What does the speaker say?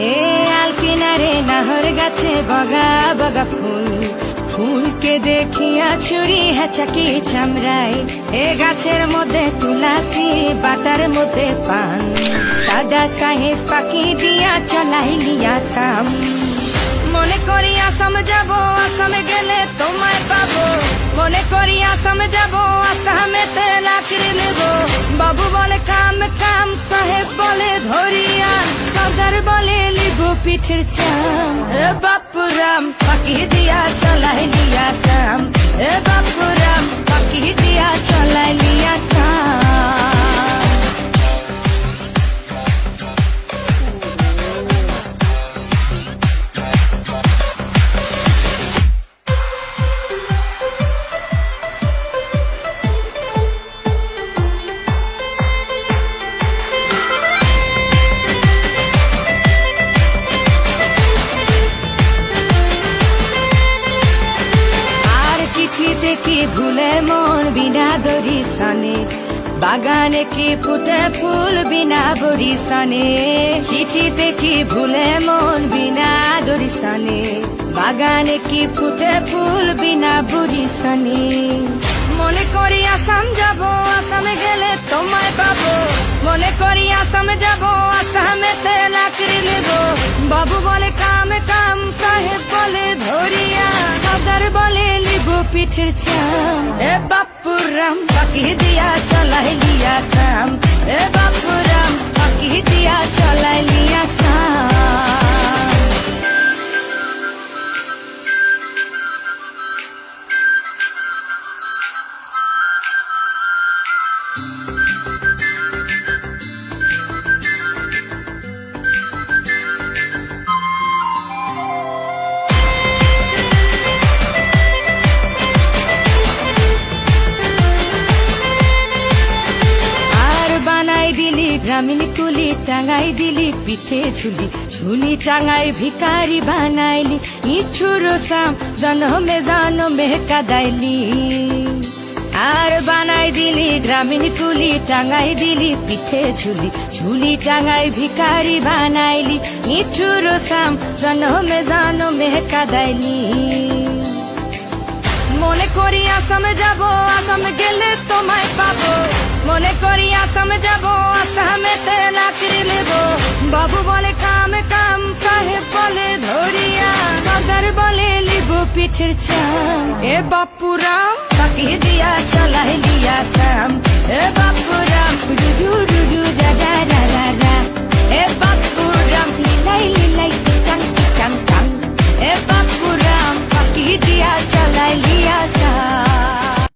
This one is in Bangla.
হে আল কিনারে নাহর গাছে বগা বগা ফুল, ফুলকে দেখিয়া ছুরি হেঁচাকি চামড়াই এ গাছের মধ্যে তুলাসি, বাটার মধ্যে পান। দাদা সাহেব ফাঁকি দিয়া চলাইলিয়া কাম মনে করি আসাম যাব, আসামে গেলে তোমায় পাবো। মনে করি আসাম যাব, আসামেতে লাকড়ি নেব। বাবু বলে, কাম কাম, সাহেব বলে, ধরিয়া পিঠের চাম। এ বাপুরাম পাকিয়ে দিয়া চালাই দিয়া সাম এ কি ভুলে মন বিনা দরি সনে। বাগানে কি ফুটে ফুল বিনা বরি সনে। চিঠিতে কি ভুলে মন বিনা দরি সনে। বাগানে কি ফুটে ফুল বিনা বরি সনে। মনে করি আসাম যাব, আসামে গেলে তোমায় পাবো। মনে করি আসামে যাব, আসামেতে লাকড়ি নেব। বাবু বলে কামে কাম পিঠের চাম। এ বাপুরাম পাকি দিয়া চলাই লিয়া সাম। এ বাপুরাম পাকি দিয়া গ্রামীণ কুলি টাঙাই দিলি, পিঠে ঝুলি। ঝুলি টাঙাই ভিকারি বানাইলি, ইঠুর সাম জনমে জনমে কাদাইলি। আর বানাই দিলি গ্রামীণ কুলি টাঙাই দিলি, পিঠে ঝুলি। ঝুলি টাঙাই ভিকারি বানাইলি, ইঠুর সাম জনমে জনমে কাদাইলি। মনে করি আসামে যাব, আসামে গেলে তোমায় পাবো। মনে করি আসামে যাব আসামে নাকরি নেব বাবু বলে, কাম কাম, সাহেব বলে, ধরিয়া বাজার বলে লিব পিঠের চাম। এ বাপু রাম তাকিয়ে দিয়া চালাই দিয়া সাম এ বাপু রাম রুজু রুজু রাজা রাজা রা এ বাপু